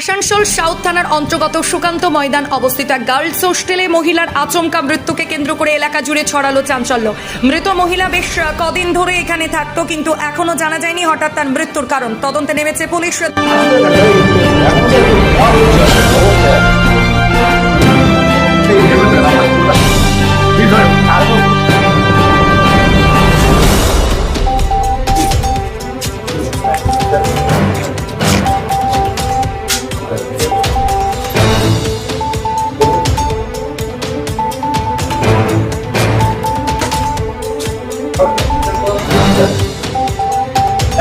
Asansol south থানার অন্তর্গত সুকান্ত ময়দান অবস্থিত গার্লস হোস্টেলে মহিলার আচমকা মৃত্যুকে কেন্দ্র করে এলাকা জুড়ে ছড়ালো চাঞ্চল্য। মৃত মহিলা বেশ কদিন ধরে এখানে থাকত, কিন্তু এখনও জানা যায়নি হঠাৎ তার মৃত্যুর কারণ। তদন্তে নেমেছে পুলিশ।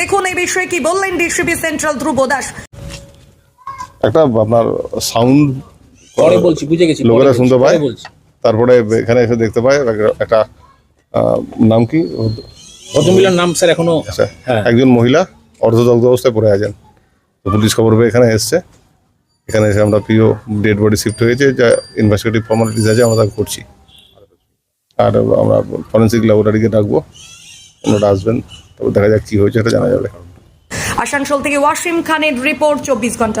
দেখুন এই বিষয়ে কি বললেন ডিসিপি সেন্ট্রাল ধ্রুব দাস? একটা আপনার সাউন্ড পরে বলছি বুঝে গেছি লোকেরা শুনতে পায়। বলছি। তারপরে এখানে এসে দেখতে পায় একটা- নাম কি? ভদ্রমহিলার নাম স্যার এখনও আচ্ছা হ্যাঁ। একজন মহিলা অর্ধদগ্ধ অবস্থায় পড়ে আছেন। পুলিশ খবর পেয়ে এখানে এসছে। এখানে এসে আমরা প্রিয় ডেড বডি শিফট হয়েছে যা ইনভেস্টিগেটিভ ফর্মালিটিস আছে আমরা তা করছি। আর আমরা ফরেন্সিক ল্যাবরেটরিকে ডাকবো ওনারা আসবেন তবে দেখা যাক কি হয়েছে এটা জানা যাবে। আসানসোল থেকে ওয়াসিম খানের রিপোর্ট চব্বিশ ঘণ্টা